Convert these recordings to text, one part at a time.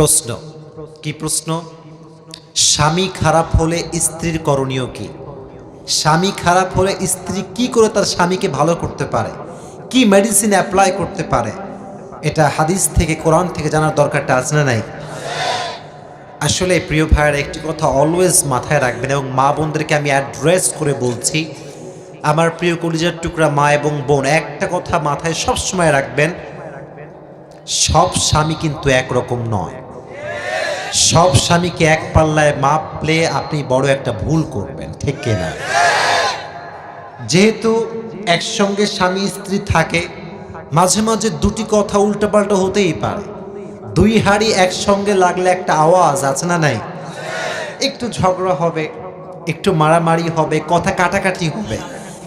প্রশ্ন। কি প্রশ্ন? স্বামী খারাপ হলে স্ত্রীর করণীয় কি? স্বামী খারাপ হলে স্ত্রী কি করে তার স্বামীকে ভালো করতে পারে? কি মেডিসিন অ্যাপ্লাই করতে পারে? এটা হাদিস থেকে, কোরআন থেকে জানার দরকারটা আছে না নাই? আসলে প্রিয় ভাইয়ের, একটি কথা অলওয়েজ মাথায় রাখবেন এবং মা বোনদেরকে আমি অ্যাড্রেস করে বলছি। আমার প্রিয় কলিজার টুকরা মা এবং বোন, একটা কথা মাথায় সব সময় রাখবেন, সব স্বামী কিন্তু একরকম নয়। সব স্বামীকে এক পাল্লায় মাপলে আপনি বড় একটা ভুল করবেন, ঠিক কিনা? যেহেতু একসঙ্গে স্বামী স্ত্রী থাকে, মাঝে মাঝে দুটি কথা উল্টোপাল্টা হতেই পারে। দুই হাড়ি একসঙ্গে লাগলে একটা আওয়াজ, আছে না নাই? একটু ঝগড়া হবে, একটু মারামারি হবে, কথা কাটাকাটি হবে।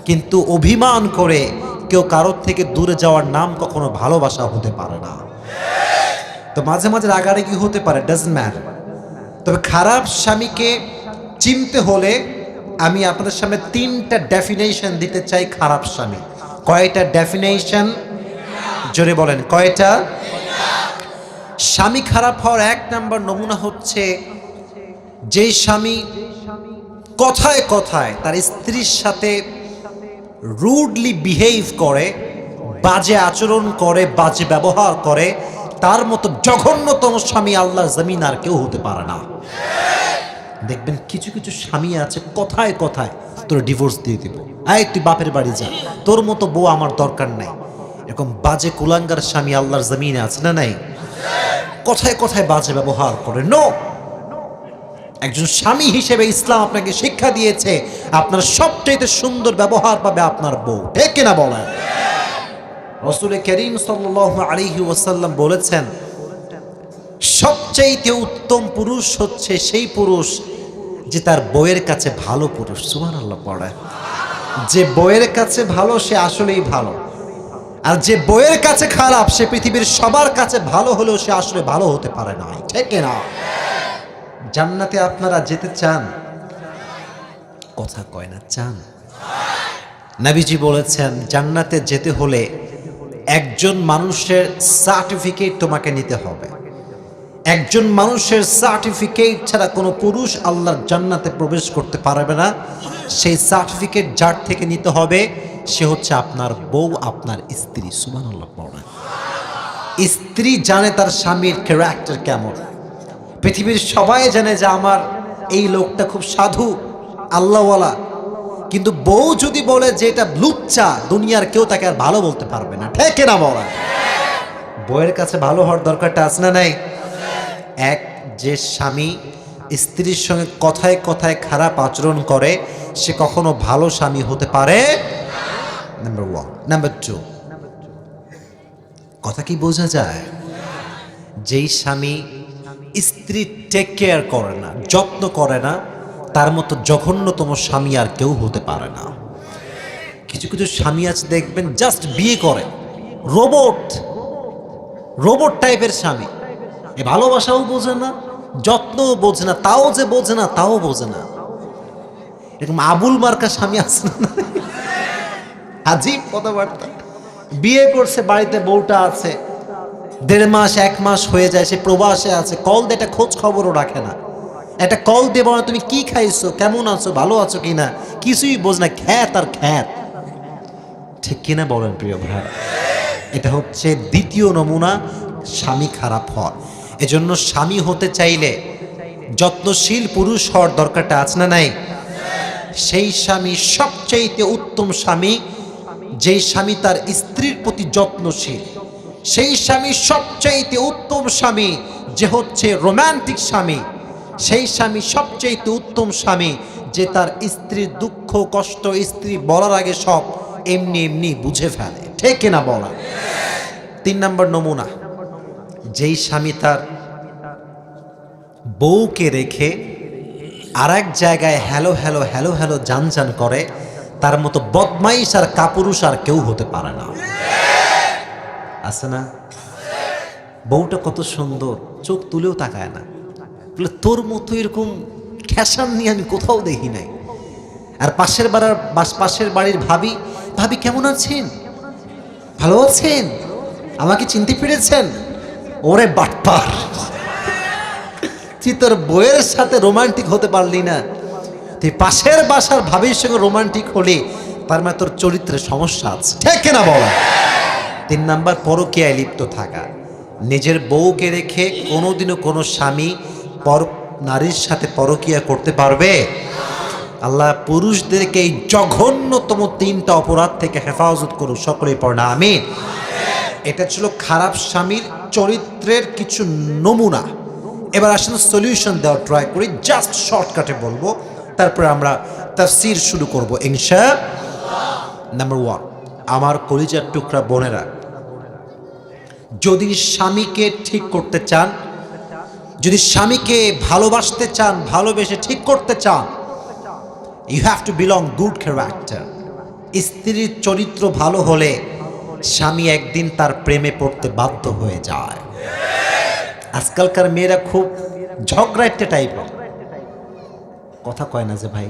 কিন্তু অভিমান করে কেউ কারোর থেকে দূরে যাওয়ার নাম কখনো ভালোবাসা হতে পারে না। তো মাঝে মাঝে রাগারাগি হতে পারে? ডাজন্ট ম্যাটার তবে খারাপ স্বামীকে চিনতে হলে আমি আপনাদের সামনে তিনটা ডেফিনেশন দিতে চাই খারাপ স্বামী। কয়টা ডেফিনেশন জোরে বলেন, কয়টা? স্বামী খারাপ হওয়ার এক নাম্বার নমুনা হচ্ছে যেই স্বামী কথায় কথায় তার স্ত্রীর সাথে রুডলি বিহেভ করে, বাজে আচরণ করে, বাজে ব্যবহার করে তার মতো জঘন্যতম স্বামী আল্লাহর জমিন আর কেউ হতে পারে না। দেখবেন কিছু কিছু স্বামী আছে, কথায় কথায় তোর ডিভোর্স দিয়ে দিব। আয়, তুই বাপের বাড়ি যা। তোর মতো বউ আমার দরকার নাই। এরকম বাজে কুলাঙ্গার স্বামী আল্লাহর জমিনে আছে না নাই? কথায় কথায় বাজে ব্যবহার করে। নো একজন স্বামী হিসেবে ইসলাম আপনাকে শিক্ষা দিয়েছে, আপনার সবচাইতে সুন্দর ব্যবহার পাবে আপনার বউ। ঠিক কিনা বলেন? রসুল করিম সাল্লাহ আলিহি ওয়াসাল্লাম বলেছেন সবচাইতে উত্তম পুরুষ হচ্ছে সেই পুরুষ যে তার বইয়ের কাছে ভালো পুরুষ। সুমান আল্লাহ পড়ে। যে বইয়ের কাছে ভালো, সে আসলেই ভালো। আর যে বইয়ের কাছে খারাপ, সে পৃথিবীর সবার কাছে ভালো হলেও সে আসলে ভালো হতে পারে না। ঠিক না জান্নাতে আপনারা যেতে চান? কথা কয় না, চান। নাবিজি বলেছেন, জান্নাতে যেতে হলে একজন মানুষের সার্টিফিকেট তোমাকে নিতে হবে। একজন মানুষের সার্টিফিকেট ছাড়া কোনো পুরুষ আল্লাহর জান্নাতে প্রবেশ করতে পারবে না। সেই সার্টিফিকেট যার থেকে নিতে হবে, সে হচ্ছে আপনার বউ, আপনার স্ত্রী। সুমান আল্লাহ স্ত্রী জানে তার স্বামীর ক্যারেক্টার কেমন। পৃথিবীর সবাই জানে যে আমার এই লোকটা খুব সাধু, আল্লাহওয়ালা। কিন্তু বউ যদি বলে যে এটা লুচ্চা, দুনিয়ার কেউ তাকে আর ভালো বলতে পারবে না। ঠিক না বলা বউয়ের কাছে ভালো হওয়ার দরকারটা আছে না নাই? এক, যে স্বামী স্ত্রীর সঙ্গে কথায় কথায় খারাপ আচরণ করে, সে কখনো ভালো স্বামী হতে পারে? নাম্বার ওয়ান নাম্বার টু কথা কি বোঝা যায়? যেই স্বামী স্ত্রী টেক কেয়ার করে না, যত্ন করে না তার মতো জঘন্যতম স্বামী আর কেউ হতে পারে না। কিছু কিছু স্বামী আছে, দেখবেন জাস্ট বিয়ে করে। রোবট রোবট টাইপের স্বামী। এ ভালোবাসাও বোঝে না, যত্নও বোঝে না, তাও যে বোঝে না, তাও বোঝে না। এরকম আবুল মার্কা স্বামী আছে না? আজীব কথাবার্তা। বিয়ে করছে, বাড়িতে বউটা আছে। দেড় মাস, এক মাস হয়ে যায়, সে প্রবাসে আছে। কল একটা খোঁজ খবরও রাখে না। একটা কল দিয়ে বলো, তুমি কি খাইছো? কেমন আছো? ভালো আছো কিনা? কিছুই বোঝ না, খ্যাত আর খ্যাত। ঠিক কিনা বলেন, প্রিয় ভাই? এটা হচ্ছে দ্বিতীয় নমুনা, স্বামী খারাপ হওয়ার। এজন্য স্বামী হতে চাইলে যত্নশীল পুরুষ হওয়ার দরকারটা আছে না নাই? সেই স্বামী সবচাইতে উত্তম স্বামী, যেই স্বামী তার স্ত্রীর প্রতি যত্নশীল। সেই স্বামী সবচাইতে উত্তম স্বামী, যে হচ্ছে রোম্যান্টিক স্বামী। সেই স্বামী সবচেয়ে উত্তম স্বামী, যে তার স্ত্রীর দুঃখ, কষ্ট, স্ত্রী বলার আগে সব এমনি এমনি বুঝে ফেলে। ঠিক কিনা বলা? তিন নম্বর নমুনা। যেই স্বামী তার বউকে রেখে আর এক জায়গায় হ্যালো হ্যালো হ্যালো হ্যালো যান জান করে, তার মতো বদমাইশ আর কাপুরুষ আর কেউ হতে পারে না। আছে না? বউটা কত সুন্দর, চোখ তুলেও তাকায় না। তোর মতো এরকম খ্যাসান নিয়ে আমি কোথাও দেখি নাই। আর পাশের বাড়ার পাশের বাড়ির ভাবি ভাবি, কেমন আছেন? ভালো আছেন। আমাকে চিনতে পেরেছেন? ওরে বাটপার। তুই তোর বইয়ের সাথে রোমান্টিক হতে পারলি না। তুই পাশের বাসার ভাবির সঙ্গে রোমান্টিক হলে, তার মানে তোর চরিত্রের সমস্যা আছে। ঠিক কিনা বলো? তিন নাম্বার, পরকীয়ায় লিপ্ত থাকা। নিজের বউকে রেখে কোনোদিনও কোনো স্বামী পর নারীর সাথে পরকীয়া করতে পারবে? আল্লাহ পুরুষদেরকে এই জঘন্যতম তিনটা অপরাধ থেকে হেফাজত করুক, সকলেই পড়না আমি এটা ছিল খারাপ স্বামীর চরিত্রের কিছু নমুনা। এবার আসলে সলিউশন দেওয়ার ট্রাই করি জাস্ট শর্টকাটে বলব। তারপরে আমরা তাফসির শুরু করব, ইনশা নাম্বার ওয়ান আমার কলিজার টুকরা বোনেরা, যদি স্বামীকে ঠিক করতে চান যদি স্বামীকে ভালোবাসতে চান, ভালোবেসে ঠিক করতে চান you have to belong good character স্ত্রীর চরিত্র ভালো হলে স্বামী একদিন তার প্রেমে পড়তে বাধ্য হয়ে যায়। আজকালকার মেয়েরা খুব ঝগড়াইটে টাইপের কথা কয় না যে ভাই?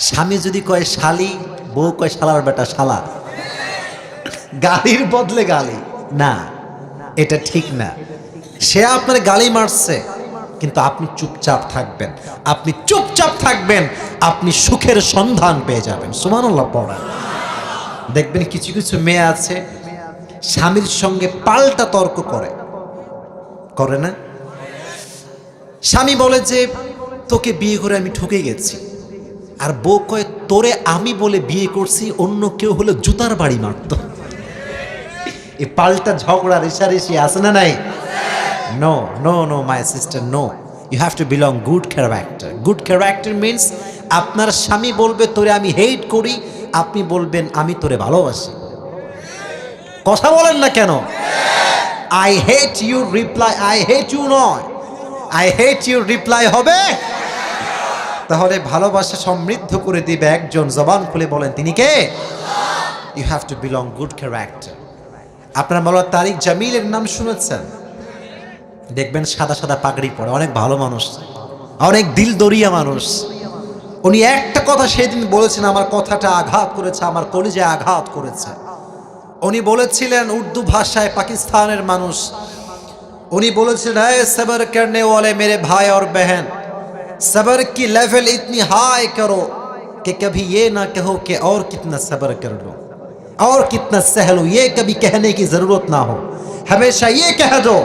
স্বামী যদি কয়, শালি, বউ কয়, শালার বেটা, শালা। গালির বদলে গালি। না, এটা ঠিক না। সে আপনার গালি মারছে, কিন্তু আপনি চুপচাপ থাকবেন। আপনি চুপচাপ থাকবেন, আপনি সুখের সন্ধান পেয়ে যাবেন। সুমানুল্লাহ পড়া দেখবেন কিছু কিছু মেয়ে আছে, স্বামীর সঙ্গে পাল্টা তর্ক করে। করে না? স্বামী বলে যে, তোকে বিয়ে করে আমি ঠকে গেছি। আর বউ কয়, তোরে আমি বলে বিয়ে করছি, অন্য কেউ হলে জুতার বাড়ি মারত। এই পাল্টা ঝগড়া রেশারেশি আছে না নাই? No no no my sister no you have to belong good character good character means আপনার স্বামী বলবে, তোরে আমি হেট করি। আপনি বলবেন, আমি তোরে ভালোবাসি। কথা বলেন না কেন? I hate you reply I hate you নয় আই হেট ইউ রিপ্লাই হবে। তাহলে ভালোবাসা সমৃদ্ধ করে দিবে একজন জবান খুলে বলেন, তিনি কে? You have to belong good character আপনার মাওলা তারিক জামিলের নাম শুনেছেন? দেখবেন সাদা সাদা পাগড়ি পরে অনেক ভালো মানুষ অনেক দিল দরিয়া মানুষ উনি একটা কথা সেদিন বলেছেন আমার কথাটা আঘাত করেছে আমার কলিজে আঘাত করেছে উনি বলেছিলেন উর্দু ভাষায় পাকিস্তানের মানুষ उन्हीं बोले से रहे सबर करने वाले मेरे भाई और बहन सबर की लेवल इतनी हाई करो कि कभी ये ना कहो कि और कितना सबर कर लो और कितना सह लो ये कभी कहने की जरूरत ना हो हमेशा ये कह दो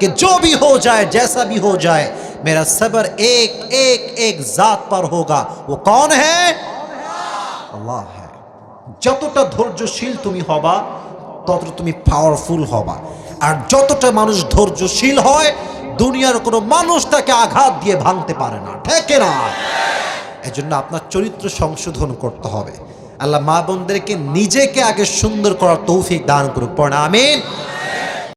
कि जो भी हो जाए जैसा भी हो जाए मेरा सबर एक एक एक जात पर होगा वो कौन है আল্লাহ হ্যাঁ যতটা ধৈর্যশীল তুমি হবা ততটা তুমি পাওয়ারফুল হবা আর যতটা মানুষ ধৈর্যশীল হয় দুনিয়ার কোনো মানুষ তাকে আঘাত দিয়ে ভাঙতে পারে না ঠিক না এজন্য আপনার চরিত্র সংশোধন করতে হবে আল্লাহ মা বোনদেরকে নিজেকে আগে সুন্দর করার তৌফিক দান করুক পড়া আমিন